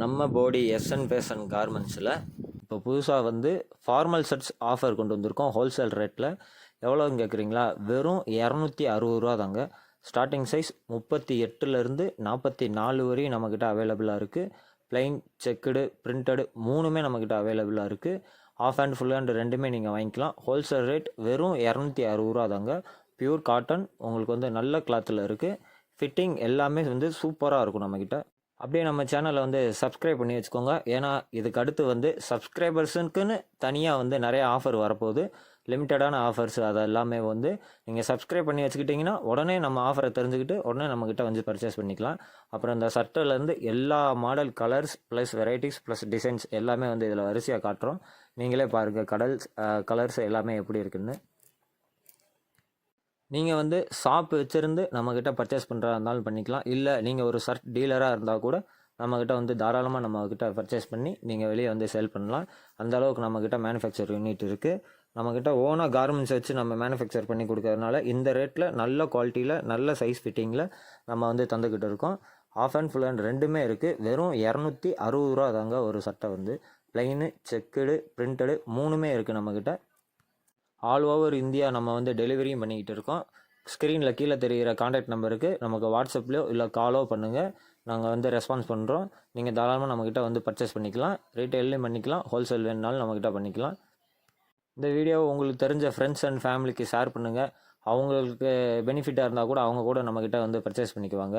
நம்ம போடி SN passion கார்மெண்ட்ஸில் இப்போ புதுசாக வந்து ஃபார்மல் செட்ஸ் ஆஃபர் கொண்டு வந்திருக்கோம். ஹோல்சேல் ரேட்டில் எவ்வளோன்னு கேட்குறீங்களா வெறும் இரநூத்தி அறுபது ரூபா தாங்க. ஸ்டார்டிங் சைஸ் முப்பத்தி எட்டுலேருந்து நாற்பத்தி நாலு வரையும் நம்மக்கிட்ட அவைலபிளாக இருக்குது ப்ளைன் செக்குடு பிரிண்டடு மூணுமே நம்மக்கிட்ட அவைலபிளாக இருக்குது ஆஃப் ஹேண்ட் ஃபுல் ஹேண்ட் ரெண்டுமே நீங்கள் வாங்கிக்கலாம். ஹோல்சேல் ரேட் வெறும் இரநூத்தி அறுபது ரூபா தாங்க. பியூர் காட்டன் உங்களுக்கு வந்து நல்ல கிளாத்தில் இருக்குது ஃபிட்டிங் எல்லாமே வந்து சூப்பராக இருக்கும் நம்மக்கிட்ட அப்படியே நம்ம சேனலை வந்து சப்ஸ்கிரைப் பண்ணி வச்சுக்கோங்க. ஏன்னா இதுக்கு அடுத்து வந்து சப்ஸ்கிரைபர்ஸுக்குன்னு தனியாக வந்து நிறைய ஆஃபர் வரப்போகுது. லிமிட்டடான ஆஃபர்ஸ் அது எல்லாமே வந்து நீங்கள் சப்ஸ்கிரைப் பண்ணி வச்சுக்கிட்டிங்கன்னா உடனே நம்ம ஆஃபரை தெரிஞ்சுக்கிட்டு உடனே நம்மக்கிட்ட வந்து பர்ச்சேஸ் பண்ணிக்கலாம். அப்புறம் இந்த சட்டையிலேருந்து எல்லா model colours plus varieties plus designs எல்லாமே வந்து இதில் வரிசையாக காட்டுறோம். நீங்களே பாருங்கள் கடல் கலர்ஸ் எல்லாமே எப்படி இருக்குன்னு. நீங்கள் வந்து ஷாப் வச்சுருந்து நம்மக்கிட்ட பர்ச்சேஸ் பண்ணுறதா இருந்தாலும் பண்ணிக்கலாம். இல்லை நீங்கள் ஒரு சர்ட் டீலராக இருந்தால் கூட நம்மக்கிட்ட வந்து தாராளமாக நம்மக்கிட்ட பர்ச்சேஸ் பண்ணி நீங்கள் வெளியே வந்து சேல் பண்ணலாம். அந்த அளவுக்கு நம்மக்கிட்ட மேனுஃபேக்சர் யூனிட் இருக்குது நம்மக்கிட்ட ஓனாக கார்மெண்ட்ஸ் வச்சு நம்ம மேனுஃபேக்சர் பண்ணி கொடுக்கறதுனால இந்த ரேட்டில் நல்ல குவாலிட்டியில் நல்ல சைஸ் ஃபிட்டிங்கில் நம்ம வந்து தந்துக்கிட்டு இருக்கோம். ஆஃப் அண்ட் ஃபுல் அண்ட் ரெண்டுமே இருக்குது வெறும் இரநூத்தி அறுபது ரூபா தாங்க ஒரு சட்டை வந்து. ப்ளைனு செக்குடு பிரிண்டடு மூணுமே இருக்குது நம்மக்கிட்ட ஆல் ஓவர் இந்தியா நம்ம வந்து டெலிவரியும் பண்ணிக்கிட்டு இருக்கோம். ஸ்க்ரீனில் கீழே தெரிகிற காண்டாக்ட் நம்பருக்கு நமக்கு வாட்ஸ்அப்லையோ இல்லை காலோ பண்ணுங்கள் நாங்கள் வந்து ரெஸ்பான்ஸ் பண்ணுறோம் நீங்கள் தாராளமாக நம்மக்கிட்ட வந்து பர்ச்சேஸ் பண்ணிக்கலாம். ரீட்டெயிலையும் பண்ணிக்கலாம். ஹோல்சேல் வேணுனாலும் நம்மக்கிட்ட பண்ணிக்கலாம். இந்த வீடியோ உங்களுக்கு தெரிஞ்ச ஃப்ரெண்ட்ஸ் அண்ட் ஃபேமிலிக்கு ஷேர் பண்ணுங்கள் அவங்களுக்கு பெனிஃபிட்டாக இருந்தால் கூட அவங்க கூட நம்மக்கிட்ட வந்து பர்ச்சேஸ் பண்ணிக்குவாங்க.